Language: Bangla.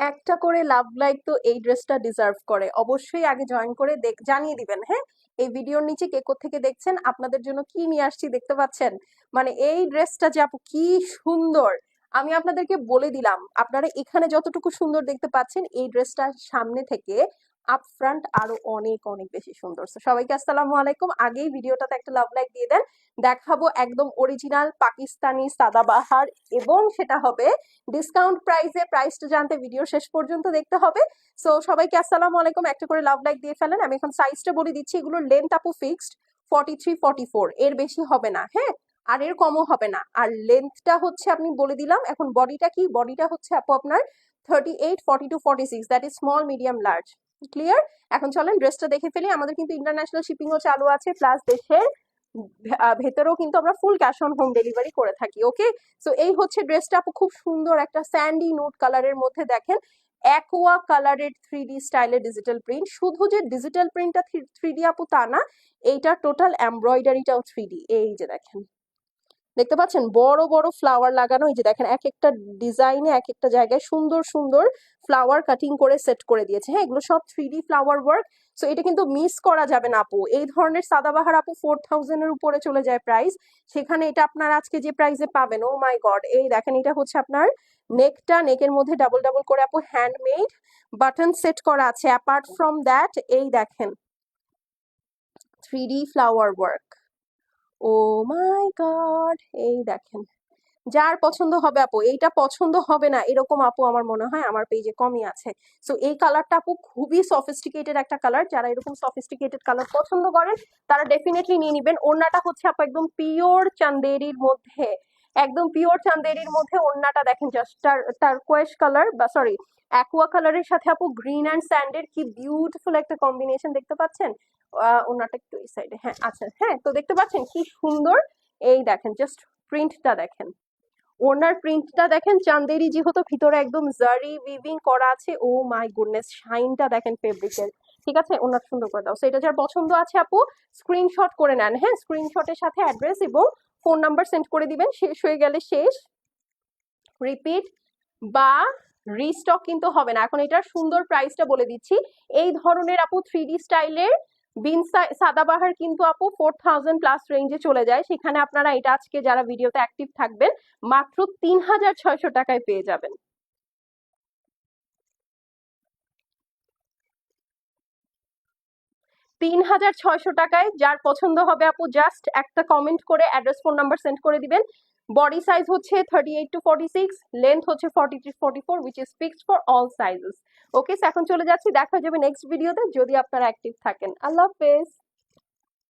একটা করে লাভ লাইক তো এই ড্রেসটা ডিজার্ভ করে। অবশ্যই আগে জয়েন করে জানিয়ে দিবেন হ্যাঁ? এই ভিডিওর নিচে কে থেকে দেখছেন, আপনাদের জন্য কি নিয়ে আসছি দেখতে পাচ্ছেন? মানে এই ড্রেসটা যে আপু, কি সুন্দর! আমি আপনাদেরকে বলে দিলাম, আপনারা এখানে যতটুকু সুন্দর দেখতে পাচ্ছেন, এই ড্রেসটা সামনে থেকে আপ ফ্রন্ট আরও অনেক অনেক বেশি সুন্দর। সবাইকে আসসালামু আলাইকুম। আগেই ভিডিওটাতে একটা লাভ লাইক দিয়ে দেন। দেখাবো একদম অরিজিনাল পাকিস্তানি সাদাবাহার এবং সেটা হবে ডিসকাউন্ট প্রাইসে প্রাইসটা জানতে ভিডিও শেষ পর্যন্ত দেখতে হবে। সো সবাইকে আসসালামু আলাইকুম। একটা করে লাভ লাইক দিয়ে ফেলেন। আমি এখন সাইজটা বলে দিচ্ছি। এগুলোর লেন্থ আপু fixed forty three forty four এর বেশি হবে না হ্যাঁ? আর এর কমও হবে না। আর লেন্থটা হচ্ছে আপনি বলে দিলাম, এখন বডিটা কি? বডিটা হচ্ছে আপু আপনার thirty eight forty two forty six that is small medium large clear এখন চলেন ড্রেসটা দেখে ফেলি। আমাদের কিন্তু ইন্টারন্যাশনাল শিপিংও চালু আছে। প্লাস দেশের ভেতরেও কিন্তু আমরা full cash on home delivery করে থাকি ওকে সো এই হচ্ছে ড্রেসটা খুব সুন্দর একটা স্যান্ডি নোট কালারের মধ্যে দেখেন। অ্যাকোয়া কালারের থ্রি ডি স্টাইলের ডিজিটাল প্রিন্ট শুধু যে ডিজিটাল প্রিন্টটা থ্রি ডি আপু তা না, এইটা টোটাল এমব্রয়ডারিটাও থ্রি ডি এই যে দেখেন। দেখতে পাচ্ছেন? বড় বড় ফ্লাওয়ার লাগানো, এই যে দেখেন এক একটা ডিজাইনে এক একটা জায়গায় সুন্দর সুন্দর ফ্লাওয়ার কাটিং করে সেট করে দিয়েছে। হ্যাঁ এগুলো সব three D flower work so এটা কিন্তু মিস করা যাবে না আপু। এই ধরনের সাদাবাহার আপু ফোর থাউজেন্ডের উপরে চলে যায় প্রাইস সেখানে এটা আপনার আজকে যে প্রাইসে পাবেন ও মাই গড এই দেখেন, এটা হচ্ছে আপনার নেকটা নেকের মধ্যে ডাবল ডাবল করে আপু হ্যান্ডমেড বাটন সেট করা আছে। অ্যাপার্ট ফ্রম দ্যাট এই দেখেন three D flower work oh my god, এই দেখেন। যার পছন্দ হবে আপু, এইটা পছন্দ হবে না, এরকম আপু আমার মনে হয়, আমার পেজে কমই আছে। সো এই কালারটা আপু খুবই সফিস্টিকেটেড একটা কালার যারা এরকম সফিস্টিকেটেড কালার পছন্দ করেন, তারা ডেফিনেটলি নিয়ে নিবেন। ওড়নাটা হচ্ছে আপু একদম পিওর চান্দেরির মধ্যে। একদম পিওর চান্দেরির মধ্যে ওড়নাটা দেখেন জাস্ট তার তার কোয়েশ কালার বা সরি অ্যাকোয়া কালারের সাথে আপু গ্রিন অ্যান্ড স্যান্ডের কি বিউটিফুল একটা কম্বিনেশন দেখতে পাচ্ছেন? আহ, ওড়নাটা একটু এই সাইডে হ্যাঁ আচ্ছা হ্যাঁ তো দেখতে পাচ্ছেন কি সুন্দর? এই দেখেন জাস্ট প্রিন্টটা দেখেন। ওনার প্রিন্টটা দেখেন চান্দেরি যেহেতু ভিতরে একদম জারি উইভিং করা আছে ও মাই গুডনেস শাইনটা দেখেন ফেব্রিকের ঠিক আছে? ওনার সুন্দর করে দাও। সেটা যার পছন্দ আছে আপু স্ক্রিনশট করে নেন। হ্যাঁ স্ক্রিনশটের সাথে অ্যাড্রেস এবং ফোন নাম্বার সেন্ড করে দিবেন, শেষ হয়ে গেলে শেষ। রিপিট বা রিস্টক কিন্তু হবে না। এখন এটার সুন্দর প্রাইসটা বলে দিচ্ছি। এই ধরনের আপু থ্রি স্টাইলের বিন সাদাবাহার কিন্তু আপু ফোর থাউজেন্ড প্লাস রেঞ্জে চলে যায়। সেখানে আপনারা এটা আজকে যারা ভিডিওতে অ্যাক্টিভ থাকবেন, মাত্র তিন হাজার ছয়শো টাকায় পেয়ে যাবেন। তিন হাজার ছয়শো টাকায়, যার পছন্দ হবে আপু জাস্ট একটা কমেন্ট করে অ্যাড্রেস ফোন নাম্বার সেন্ড করে দিবেন। বডি সাইজ হচ্ছে thirty eight to forty six length হচ্ছে forty three forty four which is fixed for all sizes okay এখন চলে যাচ্ছি, দেখা যাবে নেক্সট ভিডিওতে যদি আপনারা অ্যাক্টিভ থাকেন। আল্লাহ হাফেজ!